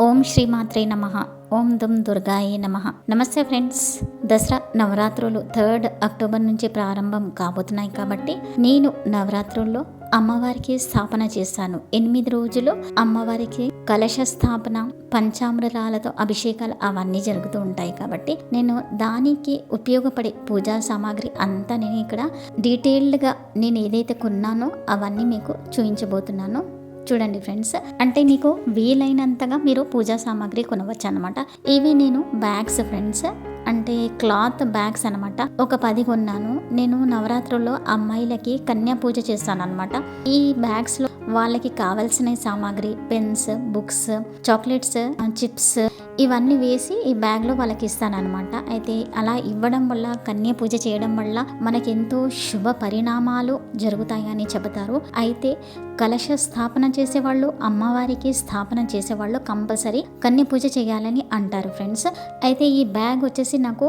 ఓం శ్రీమాత్రే నమ. ఓం దుమ్ దుర్గాయే నమ. నమస్తే ఫ్రెండ్స్. దసరా నవరాత్రులు థర్డ్ అక్టోబర్ నుంచి ప్రారంభం కాబోతున్నాయి కాబట్టి నేను నవరాత్రుల్లో అమ్మవారికి స్థాపన చేస్తాను ఎనిమిది రోజులు అమ్మవారికి కలశ స్థాపన పంచామృతాలతో అభిషేకాలు అవన్నీ జరుగుతూ ఉంటాయి కాబట్టి నేను దానికి ఉపయోగపడే పూజా సామాగ్రి అంతా నేను ఇక్కడ డీటెయిల్డ్గా నేను ఏదైతే కొన్నానో అవన్నీ మీకు చూపించబోతున్నాను చూడండి ఫ్రెండ్స్. అంటే మీకు వీలైనంతగా మీరు పూజా సామాగ్రి కొనవచ్చు అనమాట ఇవి నేను బ్యాగ్స్ ఫ్రెండ్స్. అంటే క్లాత్ బ్యాగ్స్ అనమాట ఒక పది కొన్నాను. నేను నవరాత్రుల్లో అమ్మాయిలకి కన్యా పూజ చేస్తాను అనమాట ఈ బ్యాగ్స్లో వాళ్ళకి కావాల్సిన సామాగ్రి పెన్స్ బుక్స్ చాక్లెట్స్ చిప్స్ ఇవన్నీ వేసి ఈ బ్యాగ్లో వాళ్ళకి ఇస్తానమాట అయితే అలా ఇవ్వడం వల్ల కన్య పూజ చేయడం వల్ల మనకి ఎంతో శుభ పరిణామాలు జరుగుతాయని చెబుతారు. అయితే కలశ స్థాపన చేసేవాళ్ళు అమ్మవారికి స్థాపన చేసేవాళ్ళు కంపల్సరీ కన్య పూజ చేయాలని అంటారు ఫ్రెండ్స్. అయితే ఈ బ్యాగ్ వచ్చేసి నాకు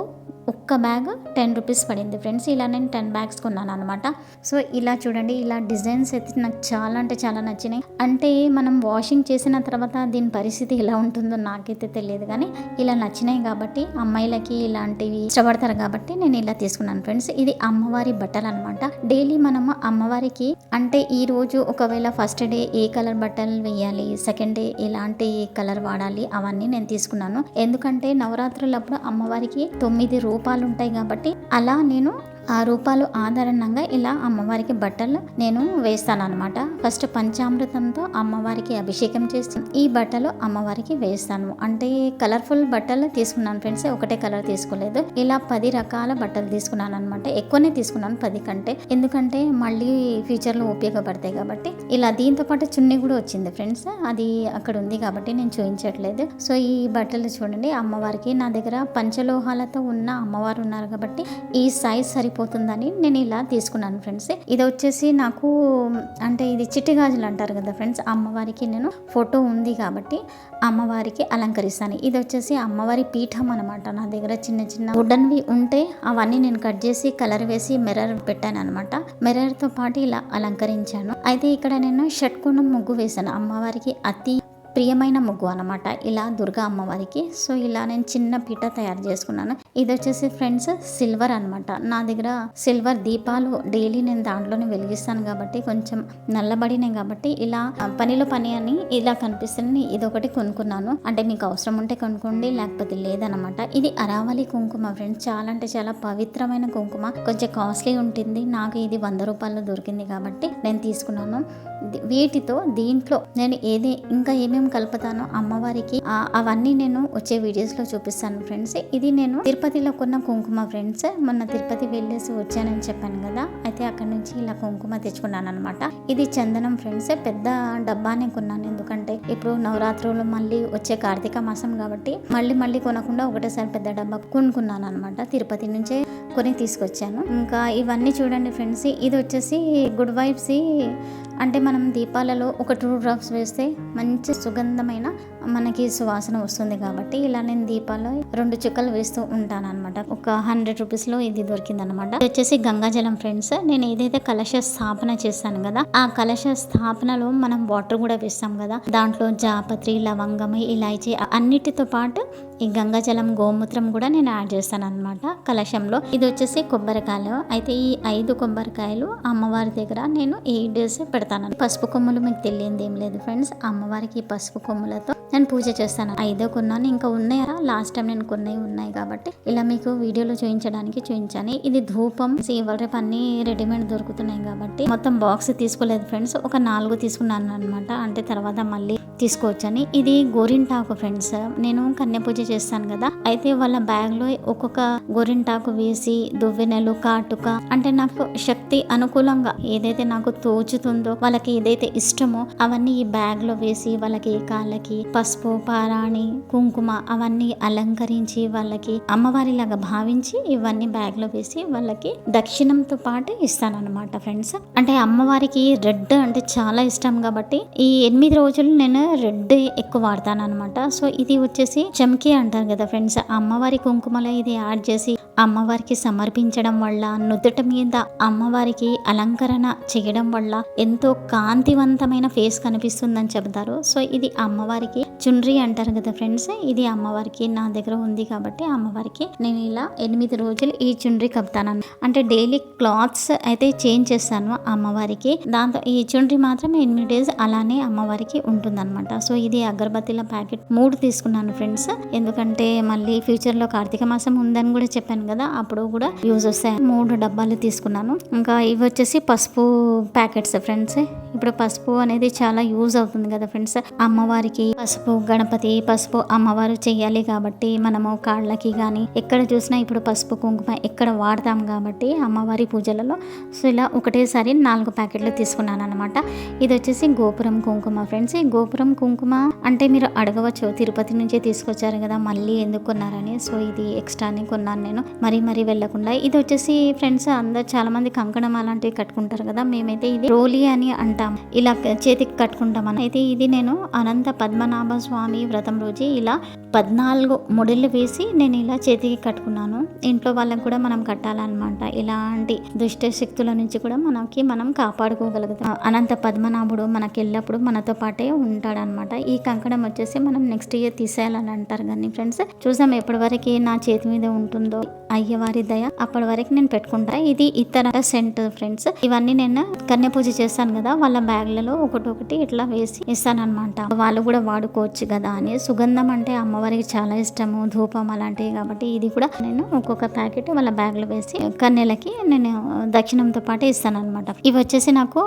ఒక్క బ్యాగ్ టెన్ రూపీస్ పడింది ఫ్రెండ్స్. ఇలా నేను టెన్ బ్యాగ్స్ కొన్నాను అనమాట సో ఇలా చూడండి ఇలా డిజైన్స్ అయితే నాకు చాలా అంటే చాలా నచ్చినాయి. అంటే మనం వాషింగ్ చేసిన తర్వాత దీని పరిస్థితి ఎలా ఉంటుందో నాకైతే తెలియదు కానీ ఇలా నచ్చినాయి కాబట్టి అమ్మాయిలకి ఇలాంటివి ఇష్టపడతారు కాబట్టి నేను ఇలా తీసుకున్నాను ఫ్రెండ్స్. ఇది అమ్మవారి బట్టలు అనమాట డైలీ మనము అమ్మవారికి అంటే ఈ రోజు ఒకవేళ ఫస్ట్ డే ఏ కలర్ బట్టలు వేయాలి సెకండ్ డే ఎలాంటి కలర్ వాడాలి అవన్నీ నేను తీసుకున్నాను. ఎందుకంటే నవరాత్రులప్పుడు అమ్మవారికి తొమ్మిది రూపాలు ఉంటాయి కాబట్టి అలా నేను ఆ రూపాలు ఆధారంగా ఇలా అమ్మవారికి బట్టలు నేను వేస్తానమాట ఫస్ట్ పంచామృతంతో అమ్మవారికి అభిషేకం చేసి ఈ బట్టలు అమ్మవారికి వేస్తాను. అంటే కలర్ఫుల్ బట్టలు తీసుకున్నాను ఫ్రెండ్స్. ఒకటే కలర్ తీసుకోలేదు. ఇలా పది రకాల బట్టలు తీసుకున్నాను అనమాట ఎక్కువనే తీసుకున్నాను పది కంటే. ఎందుకంటే మళ్ళీ ఫ్యూచర్లో ఉపయోగపడతాయి కాబట్టి. ఇలా దీంతో పాటు చున్నీ కూడా వచ్చింది ఫ్రెండ్స్. అది అక్కడ ఉంది కాబట్టి నేను చూపించట్లేదు. సో ఈ బట్టలు చూడండి. అమ్మవారికి నా దగ్గర పంచలోహాలతో ఉన్న అమ్మవారు ఉన్నారు కాబట్టి ఈ సైజ్ సరి సరిపోతుందని నేను ఇలా తీసుకున్నాను ఫ్రెండ్స్. ఇది వచ్చేసి నాకు అంటే ఇది చిట్టి గాజులు అంటారు కదా ఫ్రెండ్స్ అమ్మవారికి నేను ఫోటో ఉంది కాబట్టి అమ్మవారికి అలంకరిస్తాను. ఇది వచ్చేసి అమ్మవారి పీఠం అనమాట నా దగ్గర చిన్న చిన్న వుడన్వి ఉంటే అవన్నీ నేను కట్ చేసి కలర్ వేసి మిర్రర్ పెట్టాను అనమాట మిర్రర్తో పాటు ఇలా అలంకరించాను. అయితే ఇక్కడ నేను షట్కోణం ముగ్గు వేశాను. అమ్మవారికి అతి ప్రియమైన ముగ్గు అనమాట ఇలా దుర్గా అమ్మవారికి. సో ఇలా నేను చిన్న పీట తయారు చేసుకున్నాను. ఇది వచ్చేసి ఫ్రెండ్స్ సిల్వర్ అనమాట నా దగ్గర సిల్వర్ దీపాలు డైలీ నేను దాంట్లోనే వెలిగిస్తాను కాబట్టి కొంచెం నల్లబడినాయి కాబట్టి ఇలా పనిలో పని అని ఇలా కనిపిస్తుంది. ఇది ఒకటి కొనుక్కున్నాను. అంటే మీకు అవసరం ఉంటే కొనుక్కోండి లేకపోతే లేదనమాట ఇది అరావలి కుంకుమ ఫ్రెండ్స్. చాలా అంటే చాలా పవిత్రమైన కుంకుమ. కొంచెం కాస్ట్లీ ఉంటుంది. నాకు ఇది వంద రూపాయలు దొరికింది కాబట్టి నేను తీసుకున్నాను. వీటితో దీంట్లో నేను ఏది ఇంకా ఏమేమి కలుపుతాను అమ్మవారికి. అవన్నీ నేను వచ్చే వీడియోస్లో చూపిస్తాను ఫ్రెండ్స్. ఇది నేను తిరుపతిలో కొన్న కుంకుమ ఫ్రెండ్స్. మొన్న తిరుపతి వెళ్ళేసి వచ్చానని చెప్పాను కదా. అయితే అక్కడ నుంచి ఇలా కుంకుమ తెచ్చుకున్నాను అనమాట ఇది చందనం ఫ్రెండ్స్. పెద్ద డబ్బానే కొన్నాను. ఎందుకంటే ఇప్పుడు నవరాత్రులు మళ్ళీ వచ్చే కార్తీక మాసం కాబట్టి మళ్ళీ మళ్ళీ కొనకుండా ఒకటేసారి పెద్ద డబ్బా కొనుక్కున్నాను అనమాట తిరుపతి నుంచే కొని తీసుకొచ్చాను. ఇంకా ఇవన్నీ చూడండి ఫ్రెండ్స్. ఇది వచ్చేసి గుడ్ వైబ్స్ అంటే మనం దీపాలలో ఒక టూ డ్రాప్స్ వేస్తే మంచి సుగంధమైన మనకి సువాసన వస్తుంది కాబట్టి ఇలా నేను దీపాలు రెండు చుక్కలు వేస్తూ ఉంటాను అనమాట ఒక హండ్రెడ్ రూపీస్లో ఇది దొరికింది అనమాట వచ్చేసి గంగాజలం ఫ్రెండ్స్. నేను ఏదైతే కలశ స్థాపన చేస్తాను కదా ఆ కలశ స్థాపనలో మనం వాటర్ కూడా వేస్తాం కదా. దాంట్లో జాపత్రి లవంగం ఇలాచి అన్నిటితో పాటు ఈ గంగాజలం గోమూత్రం కూడా నేను యాడ్ చేస్తాను అనమాట కలశంలో. ఇది వచ్చేసి కొబ్బరికాయలు. అయితే ఈ ఐదు కొబ్బరికాయలు అమ్మవారి దగ్గర నేను ఎయిట్ డేస్ పెడతాను పసుపు కొమ్ములు మీకు తెలియంది ఏం లేదు ఫ్రెండ్స్. అమ్మవారికి పసుపు కొమ్ములతో నేను పూజ చేస్తాను. ఐదో కొన్నాను. ఇంకా ఉన్నాయా లాస్ట్ టైం నేను కొన్ని ఉన్నాయి కాబట్టి ఇలా మీకు వీడియోలో చూపించడానికి చూపించాను. ఇది ధూపం రేపు అన్ని రెడీమేడ్ దొరుకుతున్నాయి కాబట్టి మొత్తం బాక్స్ తీసుకోలేదు ఫ్రెండ్స్ ఒక నాలుగు తీసుకున్నాను అనమాట అంటే తర్వాత మళ్ళీ తీసుకోవచ్చని. ఇది గోరింటాకు ఫ్రెండ్స్ నేను కన్య పూజ చేస్తాను కదా. అయితే వాళ్ళ బ్యాగ్లో ఒక్కొక్క గోరింటాకు వేసి దువ్వెనలు కాటుక. అంటే నాకు శక్తి అనుకూలంగా ఏదైతే నాకు తోచుతుందో వాళ్ళకి ఏదైతే ఇష్టమో అవన్నీ ఈ బ్యాగ్లో వేసి వాళ్ళకి కాళ్ళకి పసుపు పారాణి కుంకుమ అవన్నీ అలంకరించి వాళ్ళకి అమ్మవారిలాగా భావించి ఇవన్నీ బ్యాగ్లో వేసి వాళ్ళకి దక్షిణంతో పాటు ఇస్తానన్నమాట ఫ్రెండ్స్. అంటే అమ్మవారికి రెడ్ అంటే చాలా ఇష్టం కాబట్టి ఈ ఎనిమిది రోజులు నేను రెడ్ ఎక్కువ వాడతాను అనమాట సో ఇది వచ్చేసి చమ్కీ అంటారు కదా ఫ్రెండ్స్. అమ్మవారి కుంకుమలో ఇది యాడ్ చేసి అమ్మవారికి సమర్పించడం వల్ల నుదుట మీద అమ్మవారికి అలంకరణ చేయడం వల్ల ఎంతో కాంతివంతమైన ఫేస్ కనిపిస్తుందని చెబుతారు. సో ఇది అమ్మవారికి చుండ్రి అంటారు కదా ఫ్రెండ్స్ ఇది అమ్మవారికి నా దగ్గర ఉంది కాబట్టి అమ్మవారికి నేను ఇలా ఎనిమిది రోజులు ఈ చుండ్రి కప్తాను అంటే డైలీ క్లాత్స్ అయితే చేంజ్ చేస్తాను అమ్మవారికి. దాంతో ఈ చుండ్రి మాత్రం ఎనిమిది డేస్ అలానే అమ్మవారికి ఉంటుందన్నమాట. సో ఇది అగరబత్తిల ప్యాకెట్ మూడు తీసుకున్నాను ఫ్రెండ్స్. ఎందుకంటే మళ్ళీ ఫ్యూచర్లో కార్తీక మాసం ఉందని కూడా చెప్పాను కదా అప్పుడు కూడా యూజ్ వస్తాయి. మూడు డబ్బాలు తీసుకున్నాను. ఇంకా ఇవి వచ్చేసి పసుపు ప్యాకెట్స్ ఫ్రెండ్స్. ఇప్పుడు పసుపు అనేది చాలా యూజ్ అవుతుంది కదా ఫ్రెండ్స్. అమ్మవారికి పసుపు గణపతి పసుపు అమ్మవారు చెయ్యాలి కాబట్టి మనము కాళ్ళకి కానీ ఎక్కడ చూసినా ఇప్పుడు పసుపు కుంకుమ ఎక్కడ వాడతాం కాబట్టి అమ్మవారి పూజలలో. సో ఇలా ఒకటేసారి నాలుగు ప్యాకెట్లు తీసుకున్నాను అనమాట ఇది వచ్చేసి గోపురం కుంకుమ ఫ్రెండ్స్. ఈ గోపురం కుంకుమ అంటే మీరు అడగవచ్చు. తిరుపతి నుంచే తీసుకొచ్చారు కదా మళ్ళీ ఎందుకు కొన్నారని. సో ఇది ఎక్స్ట్రానే కొన్నాను నేను. మరీ మరీ వెళ్ళకుండా. ఇది వచ్చేసి ఫ్రెండ్స్ అందరు చాలా మంది కంకణం అలాంటివి కట్టుకుంటారు కదా మేమైతే ఇది రోలి అని అంటాం. ఇలా చేతికి కట్టుకుంటాం అని అయితే ఇది నేను అనంత పద్మనాభ స్వామి వ్రతం రోజు ఇలా పద్నాలుగు ముడులు వేసి నేను ఇలా చేతికి కట్టుకున్నాను. ఇంట్లో వాళ్ళకి కూడా మనం కట్టాలన్నమాట. ఇలాంటి దుష్ట శక్తుల నుంచి కూడా మనకి మనం కాపాడుకోగలుగుతాం. అనంత పద్మనాభుడు మనకి ఎల్లప్పుడు మనతో పాటే ఉంటాడనమాట ఈ కంకణం వచ్చేసి మనం నెక్స్ట్ ఇయర్ తీసేయాలని అంటారు కానీ ఫ్రెండ్స్ చూసాం ఎప్పటి వరకు నా చేతి మీద ఉంటుందో. అయ్యవారి దయ అప్పటి వరకు నేను పెట్టుకుంటా. ఇది ఇతర సెంట్ ఫ్రెండ్స్ ఇవన్నీ నేను కన్య పూజ చేస్తాను కదా వాళ్ళ బ్యాగ్లలో ఒకటి ఒకటి ఇట్లా వేసి ఇస్తాను అనమాట వాళ్ళు కూడా వాడుకోవచ్చు కదా అని. సుగంధం అంటే అమ్మవారికి చాలా ఇష్టము ధూపం అలాంటివి కాబట్టి ఇది కూడా నేను ఒక్కొక్క ప్యాకెట్ వాళ్ళ బ్యాగ్లో వేసి కన్యలకి నేను దక్షిణంతో పాటు ఇస్తాను అనమాట ఇవి వచ్చేసి నాకు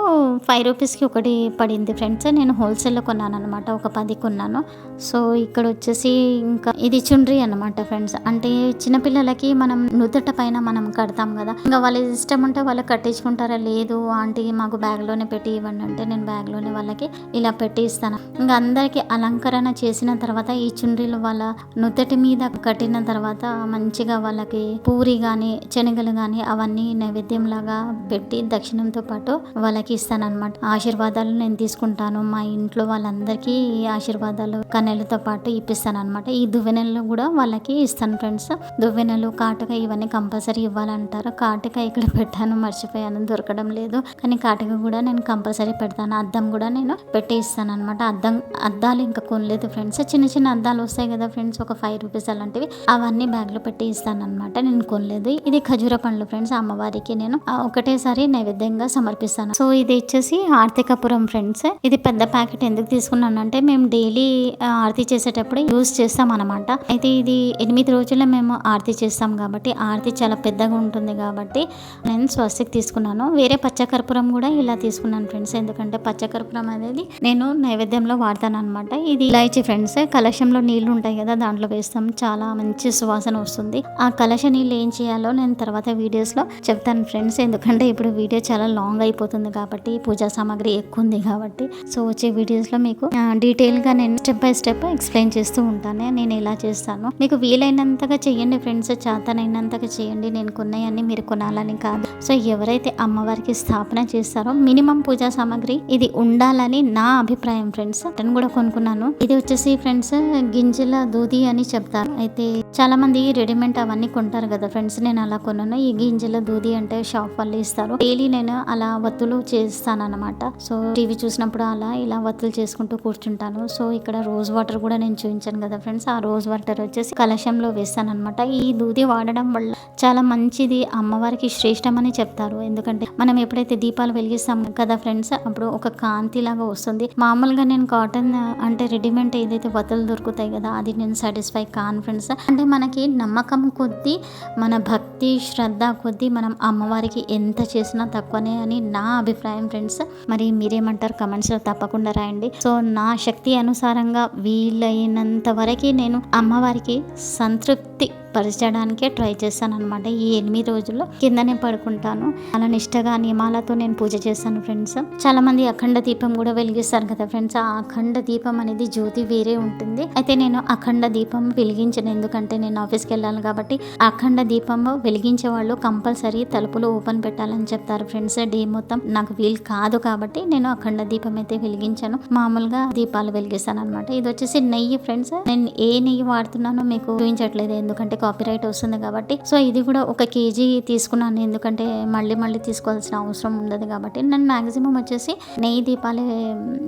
ఫైవ్ రూపీస్కి ఒకటి పడింది ఫ్రెండ్స్ నేను హోల్సేల్లో కొన్నాను అనమాట ఒక పది కొన్నాను. సో ఇక్కడ వచ్చేసి ఇంకా ఇది చుండ్రి అనమాట ఫ్రెండ్స్ అంటే చిన్నపిల్లలకి మన మనం నుదుట పైన మనం కడతాం కదా. ఇంకా వాళ్ళ ఇష్టం ఉంటే వాళ్ళు కట్టించుకుంటారా? లేదు ఆంటీ మాకు బ్యాగ్లోనే పెట్టి ఇవ్వండి అంటే నేను బ్యాగ్లోనే వాళ్ళకి ఇలా పెట్టి ఇస్తాను. ఇంకా అందరికి అలంకరణ చేసిన తర్వాత ఈ చుండ్రీలు వాళ్ళ నుదటి మీద కట్టిన తర్వాత మంచిగా వాళ్ళకి పూరి కానీ శనగలు కానీ అవన్నీ నైవేద్యం లాగా పెట్టి దక్షిణంతో పాటు వాళ్ళకి ఇస్తాను అనమాట ఆశీర్వాదాలు నేను తీసుకుంటాను. మా ఇంట్లో వాళ్ళందరికీ ఈ ఆశీర్వాదాలు కన్నెలతో పాటు ఇప్పిస్తాను అనమాట ఈ దువ్వెనెలు కూడా వాళ్ళకి ఇస్తాను ఫ్రెండ్స్. దువ్వెనలు కాటుక ఇవన్నీ కంపల్సరీ ఇవ్వాలంటారు. కాటుక ఇక్కడ పెట్టాను మర్చిపోయాను దొరకడం లేదు. కానీ కాటుక కూడా నేను కంపల్సరీ పెడతాను. అద్దం కూడా నేను పెట్టి ఇస్తాను అనమాట అద్దం అద్దాలు ఇంకా కొనలేదు ఫ్రెండ్స్. చిన్న చిన్న అద్దాలు వస్తాయి కదా ఫ్రెండ్స్ ఒక ఫైవ్ రూపీస్ అలాంటివి. అవన్నీ బ్యాగ్లో పెట్టి ఇస్తాను అనమాట నేను కొనలేదు. ఇది ఖజూర పండ్లు ఫ్రెండ్స్ అమ్మవారికి నేను ఒకటేసారి నైవేద్యంగా సమర్పిస్తాను. సో ఇది వచ్చేసి ఆర్తికపురం ఫ్రెండ్స్. ఇది పెద్ద ప్యాకెట్ ఎందుకు తీసుకున్నాను అంటే మేము డైలీ ఆరతి చేసేటప్పుడు యూజ్ చేస్తాం అనమాట అయితే ఇది ఎనిమిది రోజుల మేము ఆరతి చేస్తాం కాబట్టి కాబట్టి ఆరతి చాలా పెద్దగా ఉంటుంది కాబట్టి నేను స్వస్తికి తీసుకున్నాను. వేరే పచ్చకర్పూరం కూడా ఇలా తీసుకున్నాను ఫ్రెండ్స్. ఎందుకంటే పచ్చకర్పూరం అనేది నేను నైవేద్యంలో వాడతాను అనమాట ఇది ఇలాచి ఫ్రెండ్స్. కలశంలో నీళ్ళు ఉంటాయి కదా దాంట్లో వేస్తాం. చాలా మంచి సువాసన వస్తుంది. ఆ కలశ నీళ్ళు ఏం చేయాలో నేను తర్వాత వీడియోస్లో చెప్తాను ఫ్రెండ్స్. ఎందుకంటే ఇప్పుడు వీడియో చాలా లాంగ్ అయిపోతుంది కాబట్టి పూజా సామాగ్రి ఎక్కువ ఉంది కాబట్టి. సో వచ్చే వీడియోస్లో మీకు డీటెయిల్గా నేను స్టెప్ బై స్టెప్ ఎక్స్ప్లెయిన్ చేస్తూ ఉంటాను. నేను ఇలా చేస్తాను. మీకు వీలైనంతగా చేయండి ఫ్రెండ్స్. చేతనైనంతగా చేయండి. నేను కొన్నాయని మీరు కొనాలని కాదు. సో ఎవరైతే అమ్మవారికి స్థాపన చేస్తారో మినిమం పూజా సామాగ్రి ఇది ఉండాలని నా అభిప్రాయం ఫ్రెండ్స్. అతను కూడా కొనుక్కున్నాను. ఇది వచ్చేసి ఫ్రెండ్స్ గింజల దూది అని చెప్తారు. అయితే చాలామంది రెడీమేడ్ అవన్నీ కొంటారు కదా ఫ్రెండ్స్ నేను అలా కొన్నాను. ఈ గింజల దూది అంటే షాప్ వాళ్ళు ఇస్తారు. డైలీ నేను అలా వత్తులు చేస్తాను అనమాట సో టీవీ చూసినప్పుడు అలా ఇలా వత్తులు చేసుకుంటూ కూర్చుంటాను. సో ఇక్కడ రోజ్ వాటర్ కూడా నేను చూపించాను కదా ఫ్రెండ్స్ ఆ రోజ్ వాటర్ వచ్చేసి కలశంలో వేస్తాను అనమాట ఈ దూది వాడడం వల్ల చాలా మంచిది. అమ్మవారికి శ్రేష్టమని చెప్తారు. ఎందుకంటే మనం ఎప్పుడైతే దీపాలు వెలిగిస్తాం కదా ఫ్రెండ్స్ అప్పుడు ఒక కాంతి లాగా వస్తుంది. మామూలుగా నేను కాటన్ అంటే రెడీమేడ్ ఏదైతే వత్తులు దొరుకుతాయి కదా అది నేను సాటిస్ఫై కాను ఫ్రెండ్స్ అండ్ మనకి నమ్మకం కొద్దీ మన భక్తి శ్రద్ధ కొద్దీ మనం అమ్మవారికి ఎంత చేసినా తక్కువనే అని నా అభిప్రాయం ఫ్రెండ్స్ మరి మీరేమంటారు? కమెంట్స్లో తప్పకుండా రాయండి. సో నా శక్తి అనుసారంగా వీలైనంత వరకు నేను అమ్మవారికి సంతృప్తి పరచడానికే ట్రై చేస్తాను అనమాట ఈ ఎనిమిది రోజుల్లో కిందనే పడుకుంటాను. అలా నిష్టగా నియమాలతో నేను పూజ చేస్తాను ఫ్రెండ్స్ చాలా మంది అఖండ దీపం కూడా వెలిగిస్తారు కదా ఫ్రెండ్స్ ఆ అఖండ దీపం అనేది జ్యోతి వేరే ఉంటుంది. అయితే నేను అఖండ దీపం వెలిగించను. ఎందుకంటే నేను ఆఫీస్కి వెళ్ళాలి కాబట్టి అఖండ దీపం వెలిగించే వాళ్ళు కంపల్సరీ తలుపులు ఓపెన్ పెట్టాలని చెప్తారు ఫ్రెండ్స్. డే మొత్తం నాకు వీలు కాదు కాబట్టి నేను అఖండ దీపం అయితే వెలిగించాను. మామూలుగా దీపాలు వెలిగిస్తాను అనమాట ఇది వచ్చేసి నెయ్యి ఫ్రెండ్స్. నేను ఏ నెయ్యి వాడుతున్నానో మీకు చూపించట్లేదు. ఎందుకంటే కాపీరైట్ వస్తుంది కాబట్టి. సో ఇది కూడా ఒక కేజీ తీసుకున్నాను. ఎందుకంటే మళ్ళీ మళ్ళీ తీసుకోవాల్సిన అవసరం ఉండదు కాబట్టి. నేను మాక్సిమం వచ్చేసి నెయ్యి దీపాలే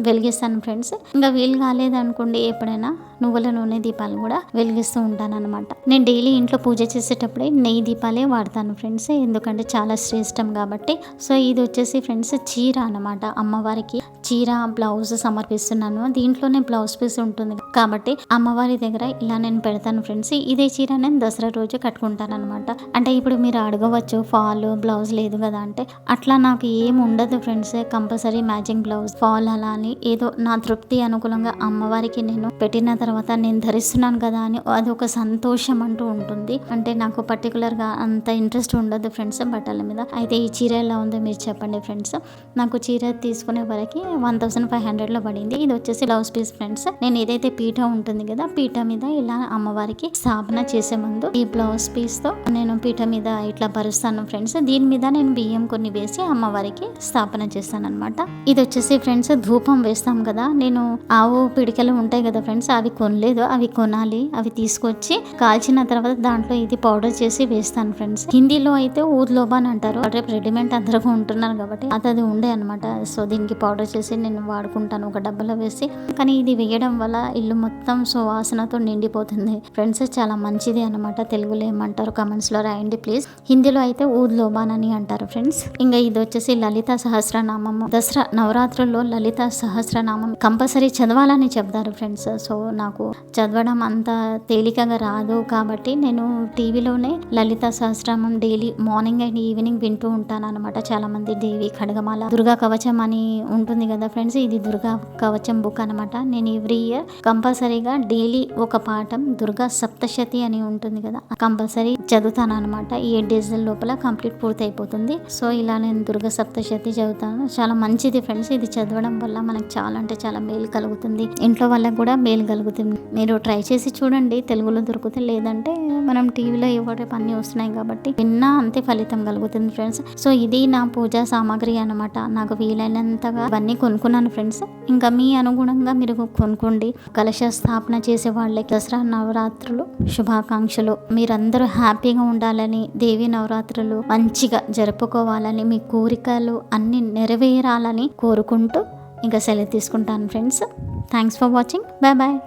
వెలిగిస్తాను ఫ్రెండ్స్. ఇంకా వీలు కాలేదనుకోండి ఎప్పుడైనా నువ్వుల నూనె దీపాలు కూడా వెలిగిస్తూ ఉంటాను అనమాట నేను డైలీ ఇంట్లో పూజ చేసేటప్పుడే నెయ్యి దీపాలు వాడతాను ఫ్రెండ్స్. ఎందుకంటే చాలా శ్రేష్టం కాబట్టి. సో ఇది వచ్చేసి ఫ్రెండ్స్ చీర అనమాట అమ్మవారికి చీర బ్లౌజ్ సమర్పిస్తున్నాను. దీంట్లోనే బ్లౌజ్ పీస్ ఉంటుంది కాబట్టి అమ్మవారి దగ్గర ఇలా నేను పెడతాను ఫ్రెండ్స్. ఇదే చీర నేను దసరా రోజు కట్టుకుంటాను అనమాట అంటే ఇప్పుడు మీరు అడగవచ్చు ఫాల్ బ్లౌజ్ లేదు కదా అంటే. అట్లా నాకు ఏం ఉండదు friends. Compulsory matching blouse fall అలా అని. ఏదో నా తృప్తి అనుకూలంగా అమ్మవారికి నేను పెట్టిన తర్వాత నేను ధరిస్తున్నాను కదా అని అది ఒక సంతోషం అంటూ ఉంటుంది. అంటే నాకు పర్టికులర్గా అంత ఇంట్రెస్ట్ ఉండదు ఫ్రెండ్స్ బట్టల మీద. అయితే ఈ చీర ఎలా ఉందో మీరు చెప్పండి ఫ్రెండ్స్. నాకు చీర తీసుకునే వరకు వన్ థౌసండ్ ఫైవ్ హండ్రెడ్లో పడింది. ఇది వచ్చేసి బ్లౌజ్ పీస్ ఫ్రెండ్స్. నేను ఏదైతే పీఠ ఉంటుంది కదా పీఠ మీద ఇలా అమ్మవారికి స్థాపన చేసే ముందు ఈ బ్లౌజ్ పీస్తో నేను పీఠ మీద ఇట్లా పరుస్తాను ఫ్రెండ్స్. దీని మీద నేను బియ్యం కొన్ని వేసి అమ్మవారికి స్థాపన చేస్తాను అనమాట ఇది వచ్చేసి ఫ్రెండ్స్ ధూపం వేస్తాం కదా నేను ఆవు పిడికలు ఉంటాయి కదా ఫ్రెండ్స్ అవి కొనలేదు. అవి కొనాలి అవి తీసుకొచ్చి కాల్చిన తర్వాత దాంట్లో ఇది పౌడర్ చేసి వేస్తాను ఫ్రెండ్స్ హిందీలో అయితే ఊర్లోబాన్ అంటారు. రేపు రెడీమేడ్ అందరూ ఉంటున్నారు కాబట్టి అది అది ఉండే అనమాట సో దీనికి పౌడర్ చేసి నేను వాడుకుంటాను. ఒక డబ్బాలో వేసి. కానీ ఇది వేయడం వల్ల ఇల్లు మొత్తం సువాసనతో నిండిపోతుంది. ఫ్రెండ్స్ చాలా మంచిది అనమాట తెలుగులో ఏమంటారు కమెంట్స్లో రాయండి ప్లీజ్ హిందీలో అయితే ఊద్ లోబాన్ అని అంటారు ఫ్రెండ్స్ ఇంకా ఇది వచ్చేసి లలిత సహస్రనామం. దసరా నవరాత్రుల్లో లలిత సహస్రనామం కంపల్సరీ చదవాలని చెప్తారు ఫ్రెండ్స్ సో నాకు చదవడం అంత తేలికగా రాదు కాబట్టి నేను టీవీలోనే Lalitha Sahasranamam daily morning and evening వింటూ ఉంటాను అనమాట చాలా మంది దేవి ఖడ్గమాల దుర్గా కవచం అని ఉంటుంది కదా ఫ్రెండ్స్ ఇది దుర్గా కవచం బుక్ అనమాట నేను ఎవ్రీ ఇయర్ కంపల్సరీగా డైలీ ఒక పాఠం దుర్గా సప్తశతి అని ఉంటుంది కదా కంపల్సరీ చదువుతాను అనమాట ఈ డేస్ లోపల కంప్లీట్ పూర్తి అయిపోతుంది సో ఇలా నేను దుర్గ సప్తశతి చదువుతాను. చాలా మంచిది ఫ్రెండ్స్. ఇది చదవడం వల్ల మనకు చాలా అంటే చాలా మేలు కలుగుతుంది. ఇంట్లో వాళ్ళకి కూడా మేలు కలుగుతుంది. మీరు ట్రై చేసి చూడండి. తెలుగులో దొరుకుతుంది. లేదంటే మనం టీవీలో ఎవరి పని వస్తున్నాయి కాబట్టి విన్నా అంతే ఫలితం కలుగుతుంది ఫ్రెండ్స్. సో ఇది నా పూజా సామాగ్రి అనమాట నాకు వీలైనంతగా అవన్నీ కొనుక్కున్నాను ఫ్రెండ్స్. ఇంకా మీ అనుగుణంగా మీరు కొనుక్కోండి. కలశ స్థాపన చేసే వాళ్ళకి దసరా నవరాత్రులు శుభాకాంక్షలు. మీరందరూ హ్యాపీ హ్యాపీగా ఉండాలని దేవి నవరాత్రులు మంచిగా జరుపుకోవాలని మీ కోరికలు అన్ని నెరవేరాలని కోరుకుంటూ ఇంకా సెలవు తీసుకుంటాను friends. Thanks for watching. Bye bye.